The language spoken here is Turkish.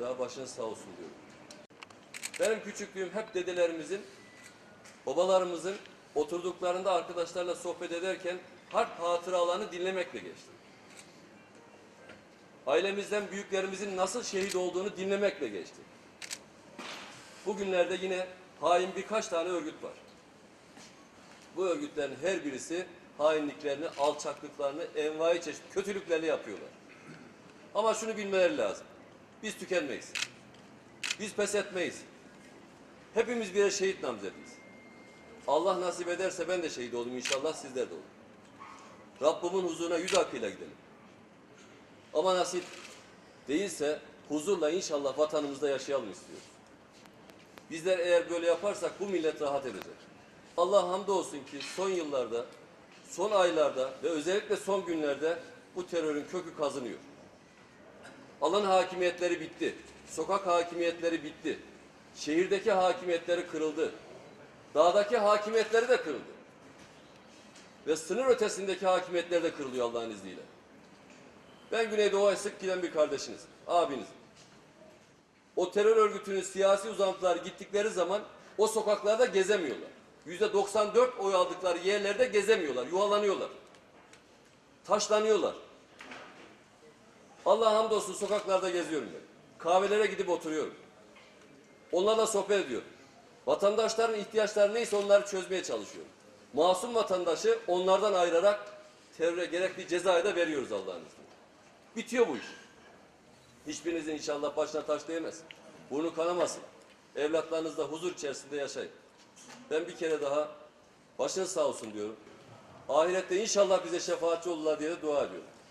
daha başınız sağ olsun diyorum. Benim küçüklüğüm hep dedelerimizin, babalarımızın oturduklarında arkadaşlarla sohbet ederken harp hatıralarını dinlemekle geçti. Ailemizden büyüklerimizin nasıl şehit olduğunu dinlemekle geçti. Bugünlerde yine hain birkaç tane örgüt var. Bu örgütlerin her birisi hainliklerini, alçaklıklarını, envai çeşit kötülüklerini yapıyorlar. Ama şunu bilmeleri lazım. Biz tükenmeyiz. Biz pes etmeyiz. Hepimiz birer şehit namzediyiz. Allah nasip ederse ben de şehit olayım inşallah sizler de olun. Rabbimin huzuruna yüz akıyla gidelim. Ama nasip değilse huzurla inşallah vatanımızda yaşayalım istiyoruz. Bizler eğer böyle yaparsak bu millet rahat edecek. Allah hamdolsun ki son yıllarda, son aylarda ve özellikle son günlerde bu terörün kökü kazınıyor. Alan hakimiyetleri bitti. Sokak hakimiyetleri bitti. Şehirdeki hakimiyetleri kırıldı. Dağdaki hakimiyetleri de kırıldı. Ve sınır ötesindeki hakimiyetler de kırılıyor Allah'ın izniyle. Ben Güneydoğu'ya sık giden bir kardeşiniz, abiniz. O terör örgütünün siyasi uzantıları gittikleri zaman o sokaklarda gezemiyorlar. Yüzde 94 oy aldıkları yerlerde gezemiyorlar, yuvalanıyorlar. Taşlanıyorlar. Allah hamdolsun sokaklarda geziyorum ben. Kahvelere gidip oturuyorum. Onlarla sohbet ediyorum. Vatandaşların ihtiyaçları neyse onları çözmeye çalışıyorum. Masum vatandaşı onlardan ayırarak teröre gerekli cezayı da veriyoruz Allah'ın izniyle. Bitiyor bu iş. Hiçbirinizin inşallah başına taş değmez. Burnu kanamasın. Evlatlarınız da huzur içerisinde yaşayın. Ben bir kere daha başınız sağ olsun diyorum. Ahirette inşallah bize şefaatçi olurlar diye de dua ediyorum.